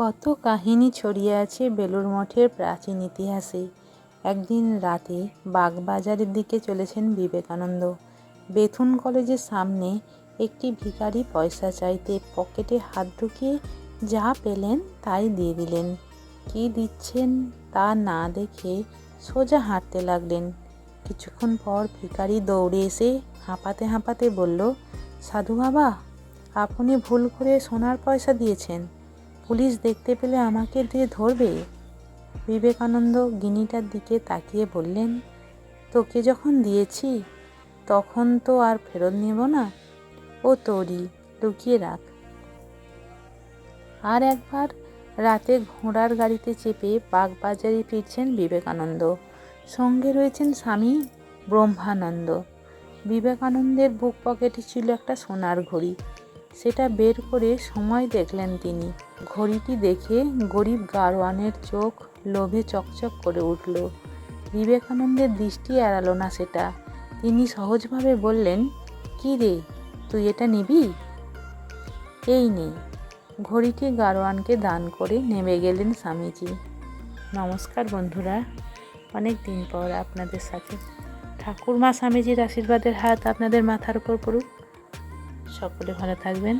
কত কাহিনী ছড়িয়ে আছে বেলুর মঠের প্রাচীন ইতিহাসে। একদিন রাতে বাগবাজারের দিকে চলেছেন বিবেকানন্দ। বেথুন কলেজের সামনে একটি ভিখারি পয়সা চাইতে পকেটে হাত ঢুকিয়ে যা পেলেন তাই দিয়ে দিলেন। কী দিচ্ছেন তা না দেখে সোজা হাঁটতে লাগলেন। কিছুক্ষণ পর ভিখারি দৌড়ে এসে হাঁপাতে হাঁপাতে বলল, সাধু বাবা, আপনি ভুল করে সোনার পয়সা দিয়েছেন। পুলিশ দেখতে পেলে আমাকে দিয়ে ধরবে? বিবেকানন্দ গিনিটার দিকে তাকিয়ে বললেন, তোকে যখন দিয়েছি, তখন তো আর ফেরত নেব না। ও তোরই, লুকিয়ে রাখ। আর একবার রাতে ঘোড়ার গাড়িতে চেপে বাগবাজারে ফিরছেন বিবেকানন্দ। সঙ্গে রয়েছেন স্বামী ব্রহ্মানন্দ। বিবেকানন্দের বুক পকেটে ছিল একটা সোনার ঘড়ি। সেটা বের করে সময় দেখলেন তিনি। ঘড়িটি দেখে গরিব গারোয়ানের চোখ লোভে চকচক করে উঠল। বিবেকানন্দের দৃষ্টি এড়ালো না সেটা। তিনি সহজভাবে বললেন, কী রে, তুই এটা নিবি? এই নে। ঘড়িটি গারোয়ানকে দান করে নেমে গেলেন স্বামীজি। নমস্কার বন্ধুরা, অনেক দিন পর আপনাদের সাথে। ঠাকুরমা স্বামীজির আশীর্বাদের হাত আপনাদের মাথার উপর পড়ুক। সকলে ভালো থাকবেন।